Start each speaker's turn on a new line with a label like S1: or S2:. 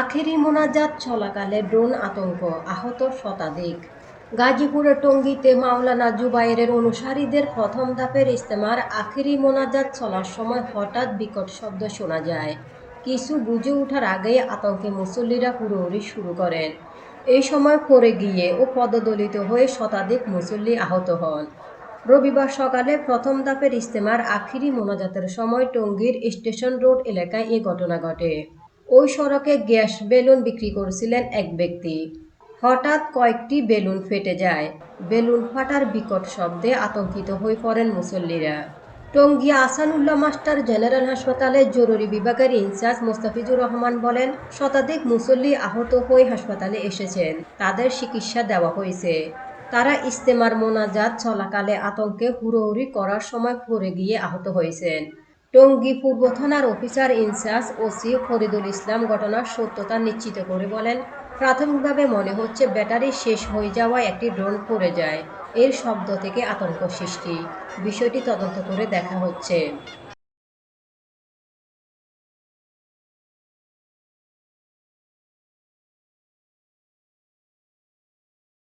S1: আখেরি মোনাজাত চলাকালে ড্রোন আতঙ্ক, আহত শতাধিক। গাজীপুরের টঙ্গীতে মাওলানা জুবাইরের অনুসারীদের প্রথম ধাপের ইস্তেমার আখেরি মোনাজাত চলার সময় হঠাৎ বিকট শব্দ শোনা যায়। কিছু বুঝে ওঠার আগেই আতঙ্কে মুসল্লিরা হুড়োহুড়ি শুরু করেন। এই সময় পড়ে গিয়ে ও পদদলিত হয়ে শতাধিক মুসল্লি আহত হন। রবিবার সকালে প্রথম ধাপের ইস্তেমার আখিরি মোনাজাতের সময় টঙ্গীর স্টেশন রোড এলাকায় এ ঘটনা ঘটে। ওই সড়কে গ্যাস বেলুন বিক্রি করছিলেন এক ব্যক্তি। হঠাৎ কয়েকটি বেলুন ফেটে যায়। বেলুন ফাটার বিকট শব্দে আতঙ্কিত হয়ে পড়েন মুসল্লিরা। টঙ্গী আসানুল্লাহ মাস্টার জেনারেল হাসপাতালের জরুরি বিভাগের ইনচার্জ মোস্তাফিজুর রহমান বলেন, শতাধিক মুসল্লি আহত হয়ে হাসপাতালে এসেছেন। তাদের চিকিৎসা দেওয়া হয়েছে। তারা ইস্তেমার মোনাজাত চলাকালে আতঙ্কে হুড়োহুড়ি করার সময় পড়ে গিয়ে আহত হয়েছেন। টঙ্গী পূর্ব থানার officer in-charge OC Faridul Islam ঘটনার সত্যতা নিশ্চিত করে বলেন, প্রাথমিকভাবে মনে হচ্ছে ব্যাটারি শেষ হয়ে যাওয়ায় একটি ড্রোন পড়ে যায়। এর শব্দ থেকে আতঙ্ক সৃষ্টি। বিষয়টি তদন্ত করে দেখা হচ্ছে।